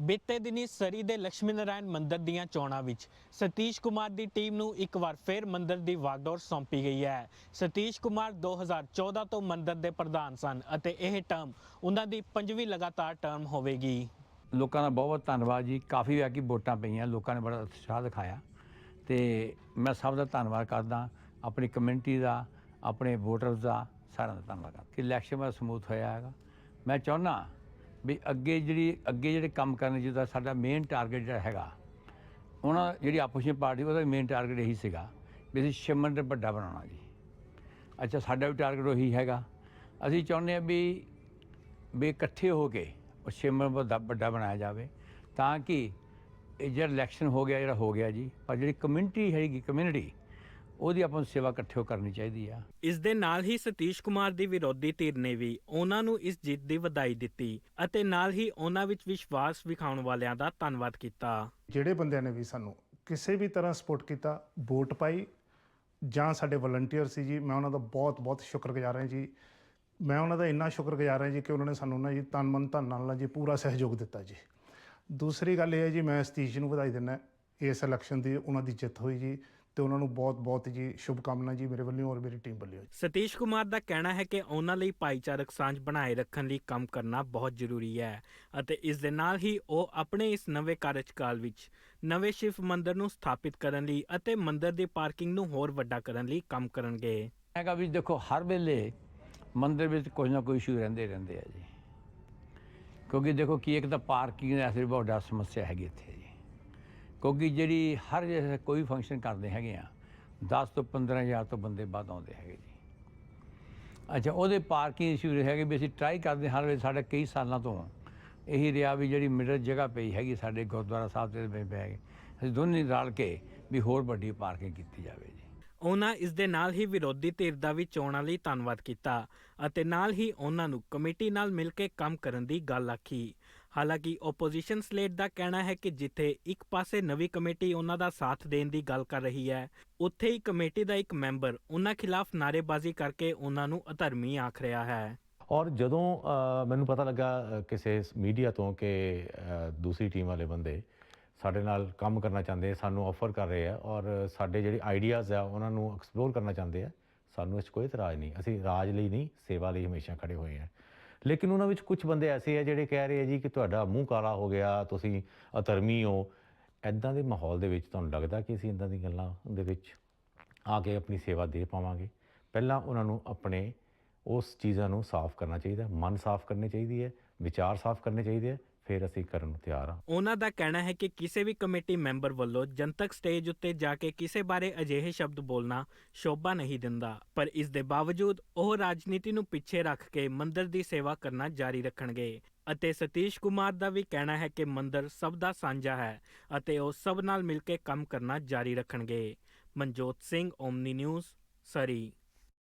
ਬੀਤੇ ਦਿਨੀ ਸਰੀ ਦੇ ਲక్ష్ਮੀ ਨਾਰਾਇਣ ਮੰਦਿਰ ਦੀਆਂ ਚੋਣਾਂ ਵਿੱਚ ਸਤੀਸ਼ ਕੁਮਾਰ ਦੀ ਟੀਮ ਨੂੰ ਇੱਕ ਵਾਰ ਫਿਰ ਮੰਦਿਰ ਦੀ ਵਾਗਡੋਰ ਸੌਂਪੀ ਗਈ ਹੈ। ਸਤੀਸ਼ ਕੁਮਾਰ 2014 ਤੋਂ ਮੰਦਿਰ ਦੇ ਪ੍ਰਧਾਨ ਸਨ ਅਤੇ ਇਹ ਟਰਮ ਉਹਨਾਂ ਦੀ ਪੰਜਵੀਂ ਲਗਾਤਾਰ ਟਰਮ ਹੋਵੇਗੀ। ਲੋਕਾਂ ਦਾ ਬਹੁਤ ਬਹੁਤ ਧੰਨਵਾਦ ਜੀ। ਕਾਫੀ ਵਾਰ ਕਿ ਵੋਟਾਂ ਪਈਆਂ, ਲੋਕਾਂ ਨੇ ਬੜਾ ਉਤਸ਼ਾਹ ਦਿਖਾਇਆ। ਤੇ ਮੈਂ ਸਭ ਦਾ ਧੰਨਵਾਦ ਕਰਦਾ, ਆਪਣੀ ਕਮਿਊਨਿਟੀ ਦਾ, ਆਪਣੇ ਵੋਟਰਸ ਦਾ, ਸਾਰਿਆਂ ਦਾ ਧੰਨਵਾਦ ਕਰਦਾ। ਕਿ ਇਲੈਕਸ਼ਨ ਬੜਾ ਸਮੂਥ ਹੋਇਆ ਹੈਗਾ। ਮੈਂ ਚਾਹੁੰਦਾ ਵੀ ਅੱਗੇ ਜਿਹੜੀ, ਅੱਗੇ ਜਿਹੜੇ ਕੰਮ ਕਰਨ ਜਿਹਦਾ ਸਾਡਾ ਮੇਨ ਟਾਰਗੇਟ ਜਿਹੜਾ ਹੈਗਾ, ਉਹਨਾਂ ਜਿਹੜੀ ਆਪੋਜੀਸ਼ਨ ਪਾਰਟੀ, ਉਹਦਾ ਮੇਨ ਟਾਰਗੇਟ ਇਹੀ ਸੀਗਾ ਵੀ ਅਸੀਂ ਸ਼ਿਵ ਮੰਦਿਰ ਵੱਡਾ ਬਣਾਉਣਾ ਜੀ। ਅੱਛਾ, ਸਾਡਾ ਵੀ ਟਾਰਗੇਟ ਉਹੀ ਹੈਗਾ। ਅਸੀਂ ਚਾਹੁੰਦੇ ਹਾਂ ਵੀ ਵੀ ਇਕੱਠੇ ਹੋ ਕੇ ਉਹ ਸ਼ਿਵ ਮੰਦਿਰ ਵੱਡਾ ਬਣਾਇਆ ਜਾਵੇ, ਤਾਂ ਕਿ ਇਹ ਜਿਹੜਾ ਇਲੈਕਸ਼ਨ ਹੋ ਗਿਆ, ਜਿਹੜਾ ਹੋ ਗਿਆ ਜੀ, ਪਰ ਜਿਹੜੀ ਕਮਿਊਨਿਟੀ ਹੈਗੀ ਕਮਿਊਨਿਟੀ ਉਹਦੀ ਆਪਾਂ ਨੂੰ ਸੇਵਾ ਇਕੱਠੇ ਹੋ ਕਰਨੀ ਚਾਹੀਦੀ ਆ। ਇਸ ਦੇ ਨਾਲ ਹੀ ਸਤੀਸ਼ ਕੁਮਾਰ ਦੀ ਵਿਰੋਧੀ ਧਿਰ ਨੇ ਵੀ ਉਹਨਾਂ ਨੂੰ ਇਸ ਜਿੱਤ ਦੀ ਵਧਾਈ ਦਿੱਤੀ ਅਤੇ ਨਾਲ ਹੀ ਉਹਨਾਂ ਵਿੱਚ ਵਿਸ਼ਵਾਸ ਵਿਖਾਉਣ ਵਾਲਿਆਂ ਦਾ ਧੰਨਵਾਦ ਕੀਤਾ। ਜਿਹੜੇ ਬੰਦਿਆਂ ਨੇ ਵੀ ਸਾਨੂੰ ਕਿਸੇ ਵੀ ਤਰ੍ਹਾਂ ਸਪੋਰਟ ਕੀਤਾ ਵੋਟ ਪਾਈ ਜਾਂ ਸਾਡੇ ਵਲੰਟੀਅਰ ਸੀ ਜੀ ਮੈਂ ਉਹਨਾਂ ਦਾ ਬਹੁਤ ਬਹੁਤ ਸ਼ੁਕਰਗੁਜ਼ਾਰ ਹਾਂ ਜੀ। ਮੈਂ ਉਹਨਾਂ ਦਾ ਇੰਨਾ ਸ਼ੁਕਰਗੁਜ਼ਾਰ ਹਾਂ ਜੀ ਕਿ ਉਹਨਾਂ ਨੇ ਸਾਨੂੰ ਨਾ ਜੀ ਤਨ ਮਨ ਧਨ ਨਾਲ ਜੀ ਪੂਰਾ ਸਹਿਯੋਗ ਦਿੱਤਾ ਜੀ। ਦੂਸਰੀ ਗੱਲ ਇਹ ਹੈ ਜੀ ਮੈਂ ਸਤੀਸ਼ ਨੂੰ ਵਧਾਈ ਦਿੰਦਾ ਇਸ ਇਲੈਕਸ਼ਨ ਦੀ ਉਹਨਾਂ ਦੀ ਜਿੱਤ ਹੋਈ ਜੀ। ਤੇ ਉਹਨਾਂ ਨੂੰ ਬਹੁਤ ਬਹੁਤ ਜੀ ਸ਼ੁਭ ਕਾਮਨਾ ਜੀ ਮੇਰੇ ਵੱਲੋਂ ਔਰ ਮੇਰੀ ਟੀਮ ਵੱਲੋਂ ਸਤੀਸ਼ ਕੁਮਾਰ ਦਾ ਕਹਿਣਾ ਹੈ ਕਿ ਉਹਨਾਂ ਲਈ ਭਾਈਚਾਰਕ ਸਾਂਝ ਬਣਾਏ ਰੱਖਣ ਲਈ ਕੰਮ ਕਰਨਾ ਬਹੁਤ ਜ਼ਰੂਰੀ ਹੈ ਅਤੇ ਇਸ ਦੇ ਨਾਲ ਹੀ ਉਹ ਆਪਣੇ ਇਸ ਨਵੇਂ ਕਾਰਜਕਾਲ ਵਿੱਚ ਨਵੇਂ ਸ਼ਿਵ ਮੰਦਿਰ ਨੂੰ ਸਥਾਪਿਤ ਕਰਨ ਲਈ ਅਤੇ ਮੰਦਿਰ ਦੀ ਪਾਰਕਿੰਗ ਨੂੰ ਹੋਰ ਵੱਡਾ ਕਰਨ ਲਈ ਕੰਮ ਕਰਨਗੇ। ਹੈਗਾ ਵੀ ਦੇਖੋ ਹਰ ਵੇਲੇ ਮੰਦਿਰ ਵਿੱਚ ਕੁਝ ਨਾ ਕੋਈ ਇਸ਼ੂ ਰਹਿੰਦੇ ਰਹਿੰਦੇ ਆ ਜੀ। ਕਿਉਂਕਿ ਦੇਖੋ ਕੀ ਇੱਕ ਤਾਂ ਪਾਰਕਿੰਗ ਦਾ ਅਸਲ ਬਹੁਤ ਵੱਡਾ ਸਮੱਸਿਆ ਹੈਗੀ ਇੱਥੇ। ਕਿਉਂਕਿ ਜਿਹੜੀ ਹਰ ਜਿਹੜੇ ਕੋਈ ਫੰਕਸ਼ਨ ਕਰਦੇ ਹੈਗੇ ਆ 10 ਤੋਂ 15000 ਤੋਂ ਬੰਦੇ ਵੱਧ ਆਉਂਦੇ ਹੈਗੇ ਜੀ। ਅੱਛਾ, ਉਹਦੇ ਪਾਰਕਿੰਗ ਇਸ਼ੂ ਹੈਗੇ, ਵੀ ਅਸੀਂ ਟਰਾਈ ਕਰਦੇ ਹਰ ਵੇਲੇ ਸਾਡਾ ਕਈ ਸਾਲਾਂ ਤੋਂ ਇਹੀ ਰਿਹਾ ਵੀ ਜਿਹੜੀ ਮਿਡਲ ਜਗ੍ਹਾ ਪਈ ਹੈਗੀ ਸਾਡੇ ਗੁਰਦੁਆਰਾ ਸਾਹਿਬ ਦੇ ਵਿੱਚ ਪੈ ਗਏ ਅਸੀਂ ਦੋਨੇ ਰਲ ਕੇ ਵੀ ਹੋਰ ਵੱਡੀ ਪਾਰਕਿੰਗ ਕੀਤੀ ਜਾਵੇ ਜੀ। ਉਹਨਾਂ ਇਸ ਦੇ ਨਾਲ ਹੀ ਵਿਰੋਧੀ ਧਿਰ ਦਾ ਵੀ ਚੋਣਾਂ ਲਈ ਧੰਨਵਾਦ ਕੀਤਾ ਅਤੇ ਨਾਲ ਹੀ ਉਹਨਾਂ ਨੂੰ ਕਮੇਟੀ ਨਾਲ ਮਿਲ ਕੇ ਕੰਮ ਕਰਨ ਦੀ ਗੱਲ ਆਖੀ। ਹਾਲਾਂਕਿ ਆਪੋਜੀਸ਼ਨ ਸਲੇਟ ਦਾ ਕਹਿਣਾ ਹੈ ਕਿ ਜਿੱਥੇ ਇੱਕ ਪਾਸੇ ਨਵੀਂ ਕਮੇਟੀ ਉਹਨਾਂ ਦਾ ਸਾਥ ਦੇਣ ਦੀ ਗੱਲ ਕਰ ਰਹੀ ਹੈ, ਉੱਥੇ ਹੀ ਕਮੇਟੀ ਦਾ ਇੱਕ ਮੈਂਬਰ ਉਹਨਾਂ ਖਿਲਾਫ ਨਾਅਰੇਬਾਜ਼ੀ ਕਰਕੇ ਉਹਨਾਂ ਨੂੰ ਅਧਰਮੀ ਆਖ ਰਿਹਾ ਹੈ। ਔਰ ਜਦੋਂ ਮੈਨੂੰ ਪਤਾ ਲੱਗਾ ਕਿਸੇ ਮੀਡੀਆ ਤੋਂ ਕਿ ਦੂਸਰੀ ਟੀਮ ਵਾਲੇ ਬੰਦੇ ਸਾਡੇ ਨਾਲ ਕੰਮ ਕਰਨਾ ਚਾਹੁੰਦੇ, ਸਾਨੂੰ ਆਫਰ ਕਰ ਰਹੇ ਆ ਔਰ ਸਾਡੇ ਜਿਹੜੇ ਆਈਡੀਆਜ਼ ਆ ਉਹਨਾਂ ਨੂੰ ਐਕਸਪਲੋਰ ਕਰਨਾ ਚਾਹੁੰਦੇ ਆ, ਸਾਨੂੰ ਇਸ 'ਚ ਕੋਈ ਇਤਰਾਜ਼ ਨਹੀਂ, ਅਸੀਂ ਰਾਜ ਲਈ ਨਹੀਂ, ਸੇਵਾ ਲਈ ਹਮੇਸ਼ਾ ਖੜੇ ਹੋਏ ਆ। ਲੇਕਿਨ ਉਹਨਾਂ ਵਿੱਚ ਕੁਝ ਬੰਦੇ ਐਸੇ ਆ ਜਿਹੜੇ ਕਹਿ ਰਹੇ ਆ ਜੀ ਕਿ ਤੁਹਾਡਾ ਮੂੰਹ ਕਾਲਾ ਹੋ ਗਿਆ, ਤੁਸੀਂ ਅਧਰਮੀ ਹੋ। ਐਦਾਂ ਦੇ ਮਾਹੌਲ ਦੇ ਵਿੱਚ ਤੁਹਾਨੂੰ ਲੱਗਦਾ ਕਿ ਅਸੀਂ ਇਦਾਂ ਦੀ ਗੱਲਾਂ ਦੇ ਵਿੱਚ ਆ ਕੇ ਆਪਣੀ ਸੇਵਾ ਦੇ ਪਾਵਾਂਗੇ? ਪਹਿਲਾਂ ਉਹਨਾਂ ਨੂੰ ਆਪਣੇ ਉਸ ਚੀਜ਼ਾਂ ਨੂੰ ਸਾਫ਼ ਕਰਨਾ ਚਾਹੀਦਾ, ਮਨ ਸਾਫ਼ ਕਰਨੇ ਚਾਹੀਦੀ ਹੈ। ਵਿਚਾਰ ਸਾਫ਼ ਕਰਨੇ ਚਾਹੀਦੇ ਹੈ ਫਿਰ ਅਸੀਂ ਕਰਨ ਨੂੰ ਤਿਆਰ ਹਾਂ। ਉਹਨਾਂ ਦਾ ਕਹਿਣਾ ਹੈ ਕਿ ਕਿਸੇ ਵੀ ਕਮੇਟੀ ਮੈਂਬਰ ਵੱਲੋਂ ਜਨਤਕ ਸਟੇਜ ਉੱਤੇ ਜਾ ਕੇ ਕਿਸੇ ਬਾਰੇ ਅਜਿਹੇ ਸ਼ਬਦ ਬੋਲਣਾ ਸ਼ੋਭਾ ਨਹੀਂ ਦਿੰਦਾ, ਪਰ ਇਸ ਦੇ ਬਾਵਜੂਦ ਉਹ ਰਾਜਨੀਤੀ ਨੂੰ ਪਿੱਛੇ ਰੱਖ ਕੇ ਮੰਦਰ ਦੀ ਸੇਵਾ ਕਰਨਾ ਜਾਰੀ ਰੱਖਣਗੇ। ਅਤੇ ਸਤੀਸ਼ ਕੁਮਾਰ ਦਾ ਵੀ ਕਹਿਣਾ ਹੈ ਕਿ ਮੰਦਰ ਸਭ ਦਾ ਸਾਂਝਾ ਹੈ ਅਤੇ ਉਹ ਸਭ ਨਾਲ ਮਿਲ ਕੇ ਕੰਮ ਕਰਨਾ ਜਾਰੀ ਰੱਖਣਗੇ। Manjot Singh, Omni News, Surrey.